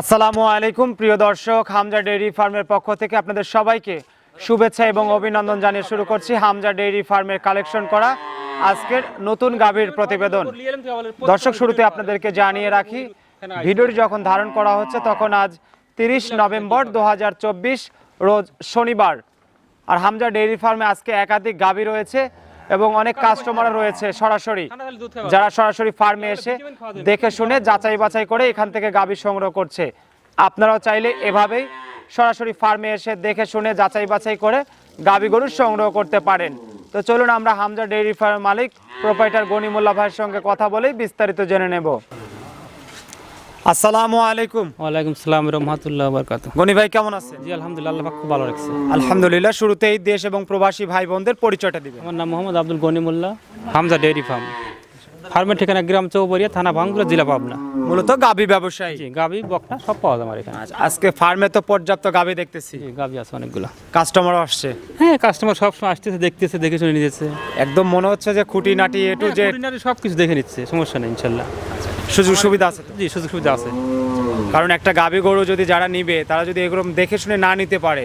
আসসালামু আলাইকুম, প্রিয় দর্শক। হামজা ডেইরি ফার্মের পক্ষ থেকে আপনাদের সবাইকে শুভেচ্ছা এবং অভিনন্দন জানিয়ে শুরু করছি হামজা ডেইরি ফার্মের কালেকশন করা আজকের নতুন গাভীর প্রতিবেদন। দর্শক, শুরুতে আপনাদেরকে জানিয়ে রাখি, ভিডিওটি যখন ধারণ করা হচ্ছে তখন আজ তিরিশ নভেম্বর দু হাজার চব্বিশ, রোজ শনিবার। আর হামজা ডেইরি ফার্মে আজকে একাধিক গাভী রয়েছে। এবং অনেক কাস্টমার রয়েছে সরাসরি। যারা সরাসরি ফার্মে এসে দেখে শুনে যাচাই বাছাই করে এখান থেকে গাভী সংগ্রহ করছে। আপনারাও চাইলে এভাবেই সরাসরি ফার্মে এসে দেখে শুনে যাচাই বাছাই করে গাভী গরু সংগ্রহ করতে পারেন। তো চলুন আমরা হামজা ডেইরি ফার্ম মালিক প্রোপাইটার গনিমুল্লা ভাইয়ের সঙ্গে কথা বলেই বিস্তারিত জেনে নেব। আসসালামু আলাইকুম। ওয়ালাইকুম সালাম রহমতুল্লাহ বরকাত। গনি ভাই কেমন আছেন? জি আলহামদুলিল্লাহ আল্লাহ খুব ভালো রাখছে। আলহামদুলিল্লাহ শুরুতেই দেশ এবং প্রবাসী ভাই বোনদের পরিচয়টা দিবেন। আমার নাম মোহাম্মদ আব্দুল গনিমুল্লাহ হামজা ডেয়ারি ফার্ম। ফার্মের ঠিকানা গ্রাম চৌবরিয়া থানা ভাঙ্গুরা জেলা পাবনা। মূলত গাভী ব্যবসায়ী। জি গাবি বকনা সব পাওয়া যায় আমার এখানে। আচ্ছা, আজকে ফার্মে তো পর্যাপ্ত গাভী দেখতেছি। গাবি আছে অনেকগুলো। কাস্টমার আসছে। হ্যাঁ কাস্টমার সব সময় আসতেছে দেখতেছে দেখে শুনে নিতেছে। একদম মনে হচ্ছে যে খুঁটি নাটি এটু যে সব কিছু দেখে নিচ্ছে সমস্যা নেই ইনশাল্লাহ। সুযোগ সুবিধা আছে জি সুযোগ সুবিধা আছে। কারণ একটা গাভী গরু যদি যারা নিবে তারা যদি এগুলো দেখে শুনে না নিতে পারে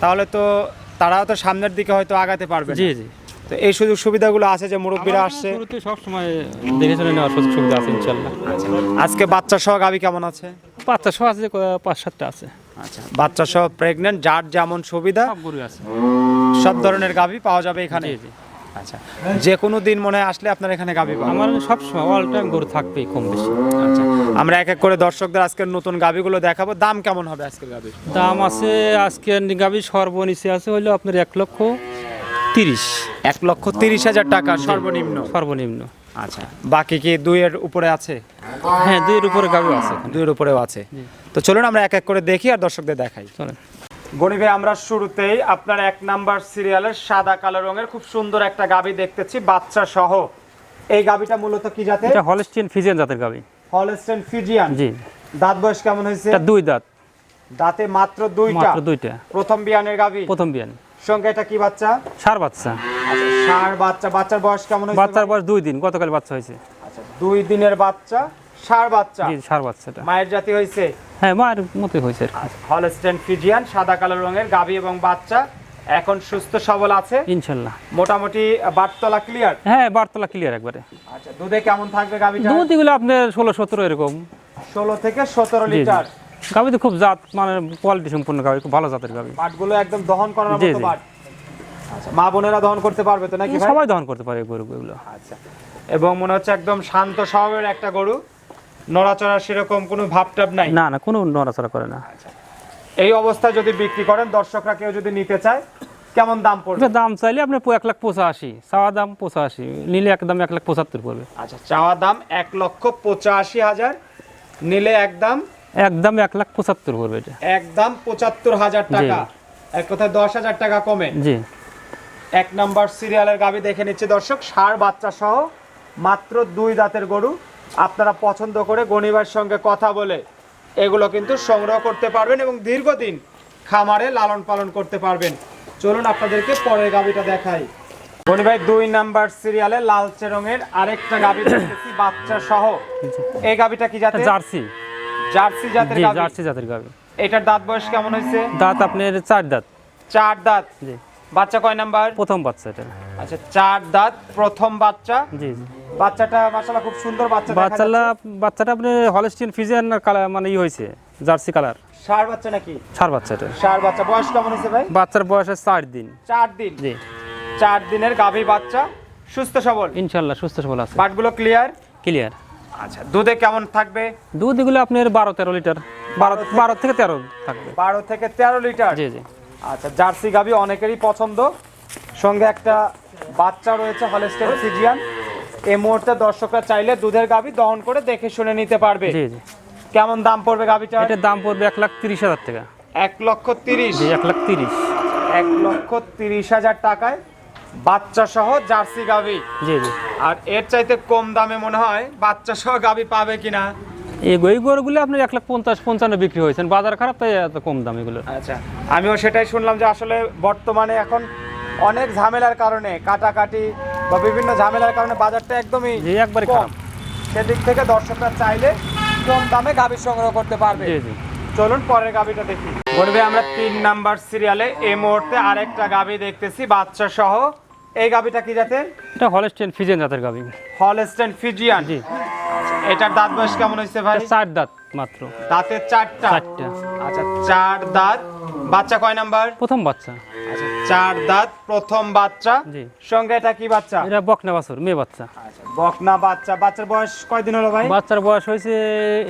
তাহলে তো তারাও তো সামনের দিকে হয়তো আগাতে পারবে। জি জি। তো এই সুযোগ সুবিধাগুলো আছে যে মুরব্বীরা আসছে। সব সময় দেখে শুনে নেওয়ার সুযোগ সুবিধা আছে ইনশাল্লাহ। আজকে বাচ্চা সহ গাভী কেমন আছে? বাচ্চা সহ আছে পাঁচ সাতটা আছে। আচ্ছা বাচ্চা সহ প্রেগনেন্ট যার যেমন সুবিধা সব আছে। সব ধরনের গাভী পাওয়া যাবে এখানে। জি জি। আচ্ছা। যে কোনো দিন মনে হয় আসলে আপনার এখানে গাভী পাবেন আমার সব সময় অল টাইম গরু থাকবেই কম বেশি। আচ্ছা আমরা এক এক করে দর্শকদের আজকের নতুন গাভীগুলো দেখাবো। দাম কেমন হবে আজকের গাভীর দাম আছে আজকে গাবি সর্বনিচে আছে হইল আপনার এক লক্ষ তিরিশ। এক লক্ষ তিরিশ হাজার টাকা সর্বনিম্ন। সর্বনিম্ন। আচ্ছা বাকি কি দুইয়ের উপরে আছে? হ্যাঁ দুইয়ের উপরে গাবি আছে দুইয়ের উপরেও আছে। তো চলুন আমরা এক এক করে দেখি আর দর্শকদের দেখাই। চলেন। গণি ভাই আমরা শুরুতেই আপনার এক নাম্বার সিরিয়ালের সাদা কালো রঙের খুব সুন্দর একটা গাভী দেখতেছি বাচ্চা সহ। এই গাভীটা মূলত কি জাতে এটা হলস্টিন ফিজিয়ান জাতের গাবি। হলস্টেন ফিজিয়ান জি। দাঁত বয়স কেমন হয়েছে? এটা দুই দাঁত। দাঁতে মাত্র দুইটা। মাত্র দুইটা। প্রথম বিয়ানের গাভী প্রথম বিয়ান। সঙ্গে এটা কি বাচ্চা? সার বাচ্চা। আচ্ছা ষাঁড় বাচ্চা। বাচ্চার বয়স কেমন হয়েছে? বাচ্চার বয়স দুই দিন গতকাল বাচ্চা হয়েছে। আচ্ছা দুই দিনের বাচ্চা ষাঁড় বাচ্চা। জি সার বাচ্চাটা। মায়ের জাতি হয়েছে? হ্যাঁ মায়ের মতোই হয়েছে। হলস্টেন ফিজিয়ান সাদা কালো রঙের গাভী এবং বাচ্চা। এখন সুস্থ সবল আছে? ইনশাল্লাহ। মোটামুটি বাটতলা ক্লিয়ার হ্যাঁ বারতলা ক্লিয়ার একবারে। আচ্ছা দুধে কেমন থাকবে গাভীটা? দুধ এগুলো আপনার ষোলো সতেরো এরকম। ষোলো থেকে সতেরো লিটার। গাবি তো খুব জাত মানে কোয়ালিটি সম্পূর্ণ গাবি খুব ভালো জাতের গাবি বাটগুলো একদম দহন করার মতো। বাট আচ্ছা মা বোনেরা দহন করতে পারবে তো নাকি সবাই দহন করতে পারে এই গরুগুলো আচ্ছা এবং মনে হচ্ছে একদম শান্ত স্বভাবের একটা গরু। নড়াচড়া সেরকম কোনো ভাবটাব নাই? না না কোনো নড়াচড়া করে না। এই অবস্থায় যদি বিক্রি করেন দর্শকরা কেউ যদি নিতে চায় কেমন দাম পড়বে? দাম চাইলে আপনি এক লাখ পঁচাশি চাওয়া দাম পঁচাশি নিলে একদম এক লাখ পঁচাত্তর পড়বে। আচ্ছা চাওয়া দাম এক লক্ষ পঁচাশি হাজার নিলে একদম? একদম এক লাখ পঁচাত্তর পড়বে এটা। একদম পঁচাত্তর হাজার টাকা। এক কথায় দশ হাজার টাকা কমে। জি। এক নাম্বার সিরিয়ালের গাবি দেখে নিচ্ছে দর্শক ষাঁড় বাচ্চা সহ মাত্র দুই দাঁতের গরু। আপনারা পছন্দ করে গণিবার সঙ্গে কথা বলে এগুলো কিন্তু সংগ্রহ করতে পারবেন এবং দীর্ঘদিন খামারে লালন পালন করতে পারবেন। চলুন আপনাদেরকে পরের গাবিটা দেখাই। গনি ভাই দুই নাম্বার সিরিয়ালে লালচে রঙের আরেকটা গাবি দেখতেছি বাচ্চা সহ। এই গাবিটা কি জাতের? জার্সি। জার্সি জাতের গাবি। জার্সি জাতের গাবি। এটার দাঁত বয়স কেমন হয়েছে? দাঁত আপনার চার দাঁত। চার দাঁত। জি। বাচ্চা কয় নাম্বার? প্রথম বাচ্চা এটা। আচ্ছা চার দাঁত প্রথম বাচ্চা। জি জি। বাচ্চাটা মাশাআল্লাহ খুব সুন্দর বাচ্চা দেখা বাচ্চালা বাচ্চাটা আপনার হলস্টিন ফিজিয়ান কালার মানে ই হয়েছে জার্সি কালার। ষাঁড় বাচ্চা নাকি? সার বাচ্চাটা ষাঁড় বাচ্চা। বয়স কেমন হয়েছে ভাই? বাচ্চার বয়স চার দিন। চার দিন? জি। চার দিনের গাভী বাচ্চা। সুস্থ সবল? ইনশাল্লাহ সুস্থ সবল আছে। বাটগুলো ক্লিয়ার ক্লিয়ার আচ্ছা দুধে কেমন থাকবে? দুধ এগুলো আপনার বারো তেরো লিটার। বারো বারো থেকে তেরো থাকবে। বারো থেকে তেরো লিটার? জি জি। আচ্ছা জার্সি গাভী অনেকেরই পছন্দ। সঙ্গে একটা বাচ্চা রয়েছে হলস্টেন ফিজিয়ান। এই মুহূর্তে দর্শকরা চাইলে দুধের গাভী দহন করে দেখে শুনে নিতে পারবে। জি জি। কেমন দাম পড়বে গাভীটা এটার দাম পড়বে এক লাখ তিরিশ হাজার টাকা। এক লক্ষ তিরিশ। জি এক লাখ তিরিশ। এক লক্ষ তিরিশ হাজার টাকায় বাচ্চা সহ জার্সি গাভী। জি জি। আর এর চাইতে কম দামে মনে হয় বাচ্চা সহ গাভী পাবে কিনা? এই এই গরুগুলো আপনার এক লাখ পঞ্চাশ পঞ্চান্ন বিক্রি হয়েছেন। বাজার খারাপ তাই এত কম দাম এগুলো। আচ্ছা আমিও সেটাই শুনলাম যে আসলে বর্তমানে এখন অনেক ঝামেলার কারণে কাটাকাটি বা বিভিন্ন ঝামেলার কারণে বাজারটা একদমই একবারে কম। সেদিক থেকে দর্শকরা চাইলে কম দামে গাভী সংগ্রহ করতে পারবে। জি জি। চলুন পরের গাভীটা দেখি। বলবে আমরা তিন নাম্বার সিরিয়ালে এই মুহূর্তে আরেকটা গাভী দেখতেছি বাচ্চা সহ এই গাভীটা কি জাতের? এটা হলস্টেন ফিজেন জাতের গাবি হলস্টেন ফিজিয়ান জি। এটার দাঁত বয়স কেমন হয়েছে ভাই? চার দাঁত মাত্র। দাঁতের চারটা। চারটা। আচ্ছা চার দাঁত। বাচ্চা কয় নাম্বার? প্রথম বাচ্চা। আচ্ছা চার দাঁত প্রথম বাচ্চা। জি। সঙ্গে এটা কি বাচ্চা? এটা বকনা বাছুর মেয়ে বাচ্চা। আচ্ছা বকনা বাচ্চা। বাচ্চার বয়স কয়দিন হলো ভাই? বাচ্চার বয়স হয়েছে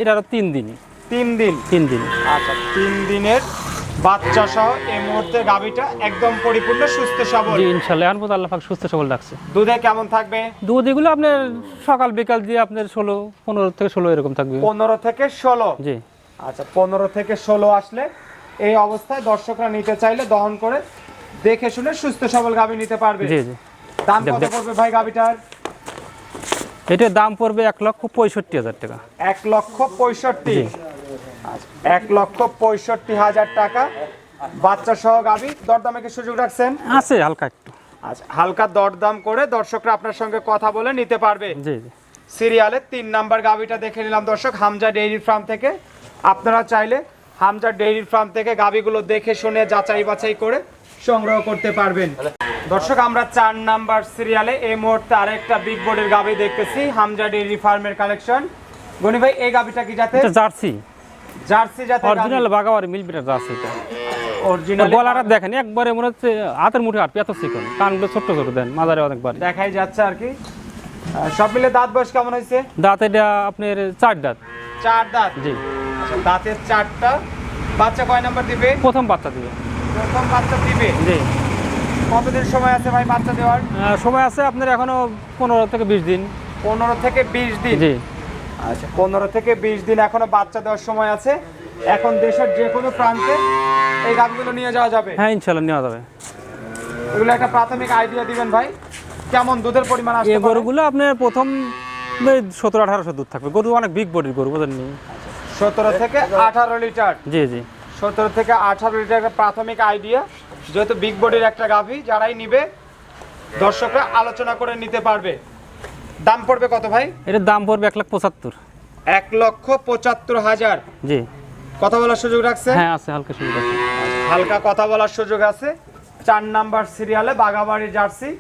এটা তিন দিন তিন দিন? তিন দিন। আচ্ছা তিন দিনের বাচ্চা সহ এই মুহূর্তে গাভীটা একদম পরিপূর্ণ সুস্থ সবল। জি ইনশাল্লাহ এখন আল্লাহ পাক সুস্থ সবল রাখছে। দুধে কেমন থাকবে? দুধ এগুলো আপনার সকাল বিকাল দিয়ে আপনার ষোলো পনেরো থেকে ষোলো এরকম থাকবে। পনেরো থেকে ষোলো? জি। আচ্ছা পনেরো থেকে ষোলো আসলে এই অবস্থায় দর্শকরা নিতে চাইলে দহন করে দেখে শুনে সুস্থ সবল গাভী নিতে পারবে। জি জি। দাম কত পড়বে ভাই গাভীটার এটার দাম পড়বে এক লক্ষ পঁয়ষট্টি হাজার টাকা। এক লক্ষ পঁয়ষট্টি। এক লক্ষ পঁয়ষট্টি হাজার টাকা। বাচ্চা সহ গাভী দরদামে কি সুযোগ রাখছেন? আছে হালকা একটু। আচ্ছা হালকা দরদাম করে দর্শকরা আপনার সঙ্গে কথা বলে নিতে পারবে। জি জি। সিরিয়ালের তিন নাম্বার গাভীটা দেখে নিলাম দর্শক হামজা ডেইরি ফার্ম থেকে। আপনারা চাইলে হামজা ডেইরি ফার্ম থেকে গাভীগুলো দেখে শুনে যাচাই বাছাই করে সংগ্রহ করতে পারবেন। দর্শক আমরা চার নাম্বার সিরিয়ালে এই মুহূর্তে আরেকটা বিগ বোর্ডের গাভী দেখতেছি হামজা ডেইরি ফার্মের কালেকশন গনি ভাই এই গাভীটা কি জাতে এটা জার্সি। জার্সি জাতের অরিজিনাল বাগাবাড়ি মিল বিটার জার্সি এটা। অরিজিনাল গলাটা দেখেন একবারে মনে হচ্ছে হাতের মুঠে আর এত চিকন। কানগুলো ছোট্ট ছোট দেন মাজারে অনেকবার দেখাই যাচ্ছে আর কি। সব মিলে দাঁত বয়স কেমন হয়েছে? দাঁত এটা আপনার চার দাঁত। চার দাঁত? জি। আচ্ছা দাঁতের চারটা। বাচ্চা কয় নাম্বার দিবে? প্রথম বাচ্চা দিবে। প্রথম বাচ্চা দিবে জি। কতদিন সময় আছে ভাই বাচ্চা দেওয়ার? সময় আছে আপনার এখনও পনেরো থেকে বিশ দিন। পনেরো থেকে বিশ দিন। জি। আচ্ছা পনেরো থেকে বিশ দিন এখনও বাচ্চা দেওয়ার সময় আছে। এখন দেশের যে কোনো প্রান্তে এই গাছগুলো নিয়ে যাওয়া যাবে। হ্যাঁ ইনশাল্লাহ নেওয়া যাবে। এগুলো একটা প্রাথমিক আইডিয়া দিবেন ভাই। কেমন দুধের পরিমাণ এই গরুগুলো আপনার প্রথম সতেরো আঠারোশো দুধ থাকবে। গরু অনেক বিগ বডির গরু বুঝেননি সতেরো থেকে আঠারো লিটার। জি জি। সতেরো থেকে আঠারো লিটার একটা প্রাথমিক আইডিয়া যেহেতু বিগ বডির একটা গাভী যারাই নিবে দর্শকরা আলোচনা করে নিতে পারবে। দাম পড়বে কত ভাই? এটার দাম পড়বে এক লাখ পঁচাত্তর। এক লক্ষ পঁচাত্তর হাজার। জি। কথা বলার সুযোগ রাখছে? হ্যাঁ আছে হালকা সুবিধা আছে। হালকা কথা বলার সুযোগ আছে। চার নাম্বার সিরিয়ালে বাগাবাড়ি জার্সি।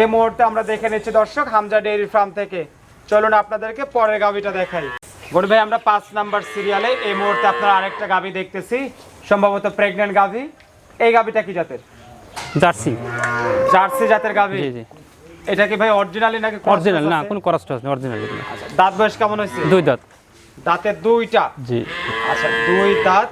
এই মুহূর্তে আমরা দেখে নিচ্ছি দর্শক হামজা ডেইরি ফার্ম থেকে। চলুন আপনাদেরকে পরের গাভিটা দেখাই। গরু ভাই আমরা পাঁচ নাম্বার সিরিয়ালে এই মুহূর্তে আপনারা আরেকটা গাভি দেখতেছি সম্ভবত প্রেগনেন্ট গাভি। এই গাভিটা কি জাতের? জার্সি। জার্সি জাতের গাভি? জি জি। এটা কি ভাই অরিজিনালি নাকি অরিজিনাল না কোনো করাস টরাস নেই অরিজিনাল দাঁত বয়স কেমন হয়েছে? দুই দাঁত। দাঁতের দুইটা? জি। আচ্ছা দুই দাঁত।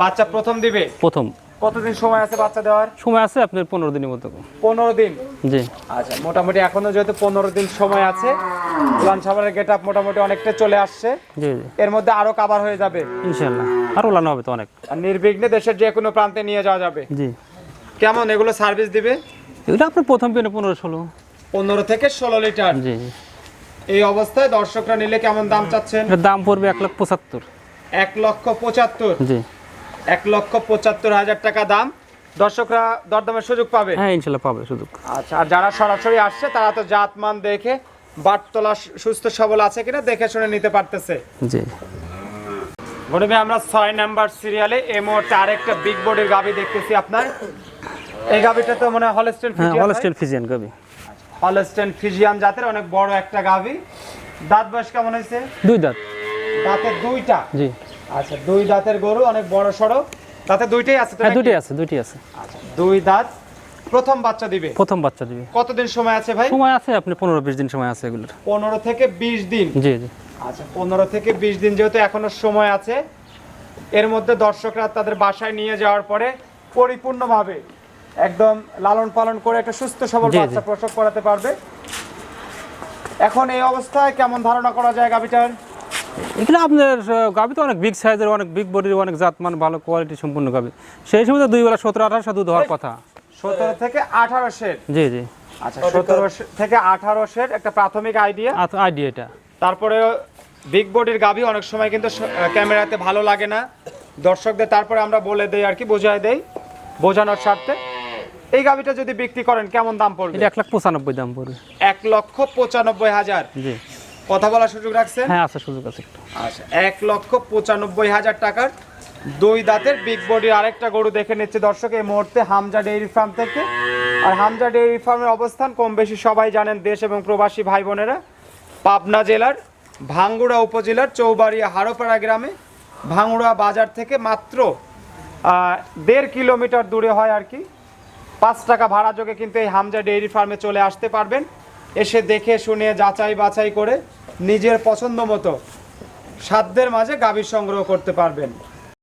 বাচ্চা প্রথম দিবে? প্রথম। কতদিন সময় আছে বাচ্চা দেওয়ার? সময় আছে আপনার পনেরো দিনের মতো। পনেরো দিন? জি। আচ্ছা মোটামুটি এখনও যেহেতু পনেরো দিন সময় আছে উলান সাবারের গেট আপ মোটামুটি অনেকটা চলে আসছে। জি জি। এর মধ্যে আরও কাবার হয়ে যাবে। ইনশাল্লাহ আর ওলানো হবে তো অনেক। আর নির্বিঘ্নে দেশের যে কোনো প্রান্তে নিয়ে যাওয়া যাবে। জি। কেমন? এগুলো সার্ভিস দিবে? এগুলো আপনার প্রথম পেনে পনেরো ষোলো। পনেরো থেকে ষোলো লিটার। জি। জি এই অবস্থায় দর্শকরা নিলে কেমন দাম চাচ্ছেন? দাম পড়বে এক লাখ পঁচাত্তর। এক লক্ষ পঁচাত্তর। জি। এক লক্ষ পঁচাত্তর হাজার টাকা দাম। দর্শকরা দরদামের সুযোগ পাবে? হ্যাঁ ইনশাল্লাহ পাবে সুযোগ। আচ্ছা আর যারা সরাসরি আসছে তারা তো জাতমান দেখে বাটতলা সুস্থ সবল আছে কিনা দেখে শুনে নিতে পারতেছে। জি। গরিবে আমরা ছয় নাম্বার সিরিয়ালে এই মুহূর্তে আরেকটা বিগ বোর্ডের গাবি দেখতেছি আপনার। এই গাবিটা তো মনে হয় হলস্টেন হলস্টেল ফিজিয়ান গাবি। হলস্টেন ফিজিয়ান জাতের অনেক বড় একটা গাবি। দাঁত বয়স কেমন হয়েছে? দুই দাঁত। দাঁতের দুইটা। জি। আচ্ছা দুই দাঁতের গরু অনেক বড় সড়ো দাঁতে দুইটাই আছে হ্যাঁ দুইটাই আছে দুইটাই আছে। আচ্ছা দুই দাঁত। প্রথম বাচ্চা দিবে? প্রথম বাচ্চা দিবে। কতদিন সময় আছে ভাই? সময় আছে আপনি পনেরো বিশ দিন সময় আছে এগুলোর। পনেরো থেকে বিশ দিন? জি জি। আচ্ছা পনেরো থেকে বিশ দিন যেহেতু এখনও সময় আছে এর মধ্যে দর্শকরা তাদের বাসায় নিয়ে যাওয়ার পরে পরিপূর্ণভাবে একদম লালন পালন করে একটা সুস্থ সবল। বাচ্চা প্রসব করাতে পারবে। এখন এই অবস্থায় কেমন ধারণা করা যায় গাভিটার? এগুলো আপনার আহ, গাভি তো অনেক বিগ সাইজের অনেক বিগ বডির অনেক জাতমান ভালো কোয়ালিটি সম্পূর্ণ গাবি। সেই সময় তো দুই বেলা সতেরো আঠারোশো দুধ হওয়ার কথা। সতেরো থেকে আঠারো শের জি জি। আচ্ছা সতেরো থেকে আঠারো শের একটা প্রাথমিক আইডিয়া আইডিয়া এটা। তারপরে বিগ বডির গাবি অনেক সময় কিন্তু ক্যামেরাতে ভালো লাগে না। দর্শকদের তারপরে আমরা বলে দেই আর কি বোঝাই দেই বোঝানোর স্বার্থে। এই গাবিটা যদি বিক্রি করেন কেমন দাম পড়বে? এটা এক লাখ পঁচানব্বই দাম পড়বে। এক লক্ষ পঁচানব্বই হাজার। জি। কথা বলার সুযোগ রাখছেন? হ্যাঁ আছে সুযোগ আছে একটু। আচ্ছা এক লক্ষ পঁচানব্বই হাজার টাকার দুই দাঁতের বিগ বডির আরেকটা গরু দেখে নিচ্ছে দর্শক এই মুহূর্তে হামজা ডেইরি ফার্ম থেকে। আর হামজা ডেইরি ফার্মের অবস্থান কম বেশি সবাই জানেন দেশ এবং প্রবাসী ভাই বোনেরা পাবনা জেলার ভাঙ্গুড়া উপজেলার চৌবাড়িয়া হারোপাড়া গ্রামে ভাঙ্গুড়া বাজার থেকে মাত্র দেড় কিলোমিটার দূরে হয় আর কি। পাঁচ টাকা ভাড়া যোগে কিন্তু এই হামজা ডেইরি ফার্মে চলে আসতে পারবেন। এসে দেখে, শুনে, যাচাই বাছাই করে নিজের পছন্দ মতো সাধ্যের মাঝে গাভীর সংগ্রহ করতে পারবেন।